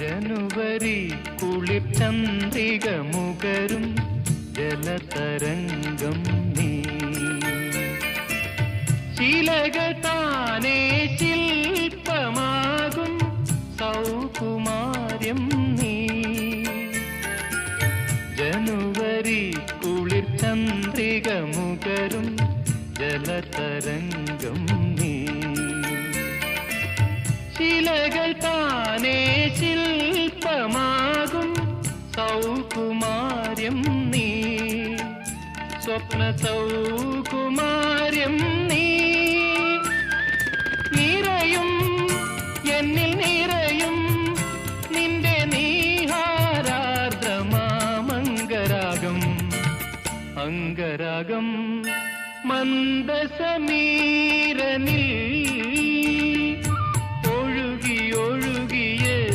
ജനുവരി കുളിർ ചന്ദ്രിക മുകരും ജലതരംഗം നീ. ശിലക താനേ ശില്പമാകും സൗകുമാര്യം നീ. ജനുവരി കുളിർ ചന്ദ്രിക മുകരും ജലതരംഗം നീ. ശിലകൾ താനേ ശില്പമാകും സ്വപ്ന സൗകുമാര്യം നീ. നിറയും എന്നിൽ നിറയും നിന്റെ നീഹാരാർദ്രമാമംഗരാഗം അംഗരാഗം മന്ദസമീരനിൽ